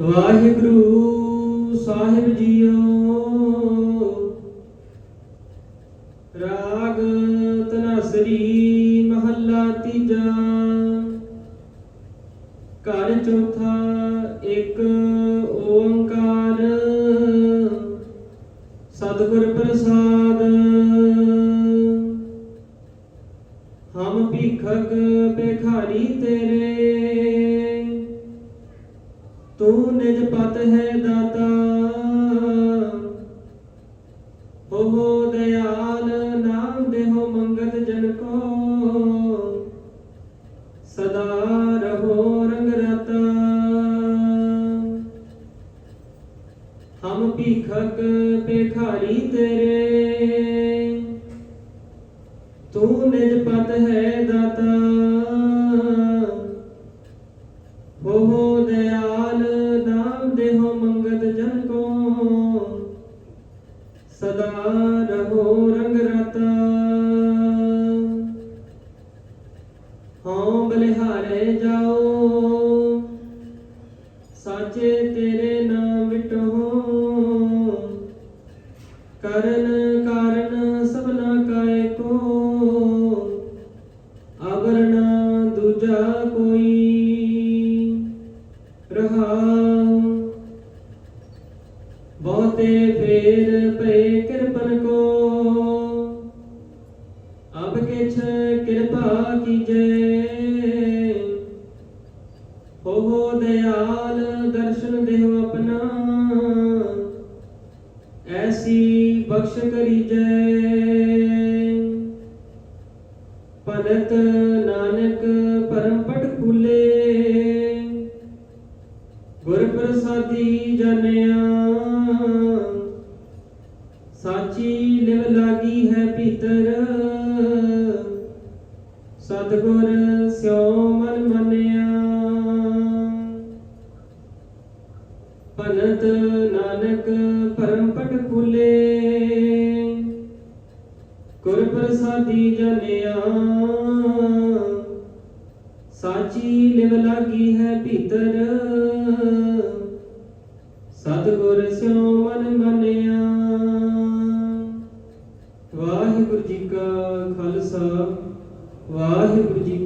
ਵਾਹਿਗੁਰੂ ਸਾਹਿਬ JIO. ਰਾਗ ਤਨਸਰੀ ਮਹੱਲਾ ਤੀਜਾ। ਘਰ ਚੌਥਾ ਇੱਕ ਓੰਕਾਰ। ਸਤਿਗੁਰ ਪ੍ਰਸਾਦ। ਹਮ ਭੀਖਕ ਬੇਖਾਰੀ ਤੇਰੇ। ਤੂੰ ਨਿਜ ਪਤ ਹੈ ਦਾਤਾ। ਹੋ ਦਿਆਲ ਨਾਮ ਦੇਹੋ ਮੰਗਤ ਜਨ ਕੋ। ਸਦਾ ਰਹੋ ਰੰਗ ਰਤਾ। ਹਮ ਭੀਖਕ ਭੇਖਾਰੀ ਤੇਰੇ। ਹਉ ਬਲਿਹਾਰੇ ਜਾਓ। ਸਾਚੇ ਤੇਰੇ ਨਾਮ ਮਿਟੋ। ਕਰਨ ਕਾਰਨ ਸਭਨਾ ਕਾਇ ਕੋ। ਆਵਰਣਾ ਦੂਜਾ ਕੋਈ ਰਹਾਉ। ਬਹੁਤੇ ਫੇਰ ਪਏ ਕਿਰਪਨ ਕੋ। ਅਬ ਕਿਛ ਕਿਰਪਾ ਕੀਜੈ। ਭਗਤ ਨਾਨਕ ਪਰਮ ਪਟ ਖੁਲੇ। ਗੁਰ ਪ੍ਰਸਾਦੀ ਜਾਣਿਆ, ਸਾਚੀ ਲਿਵ ਲਾਗੀ ਹੈ ਭੀਤਰ ਸਤਗੁਰ ਸਿਉ ਮਨ ਮੰਨਿਆ। ਭਨਤ ਨਾਨਕ ਪਰਮਪਟ ਖੁਲੇ। ਪ੍ਰਸਾਦੀ ਜਾਣਿਆ। ਸਾਚੀ ਲਿਵ ਲਾਗੀ ਹੈ ਭੀਤਰ। ਸਤਿਗੁਰ ਸਿਉ ਮਨ ਮੰਨਿਆ। ਵਾਹਿਗੁਰੂ ਜੀ ਕਾ ਖਾਲਸਾ, ਵਾਹਿਗੁਰੂ ਜੀ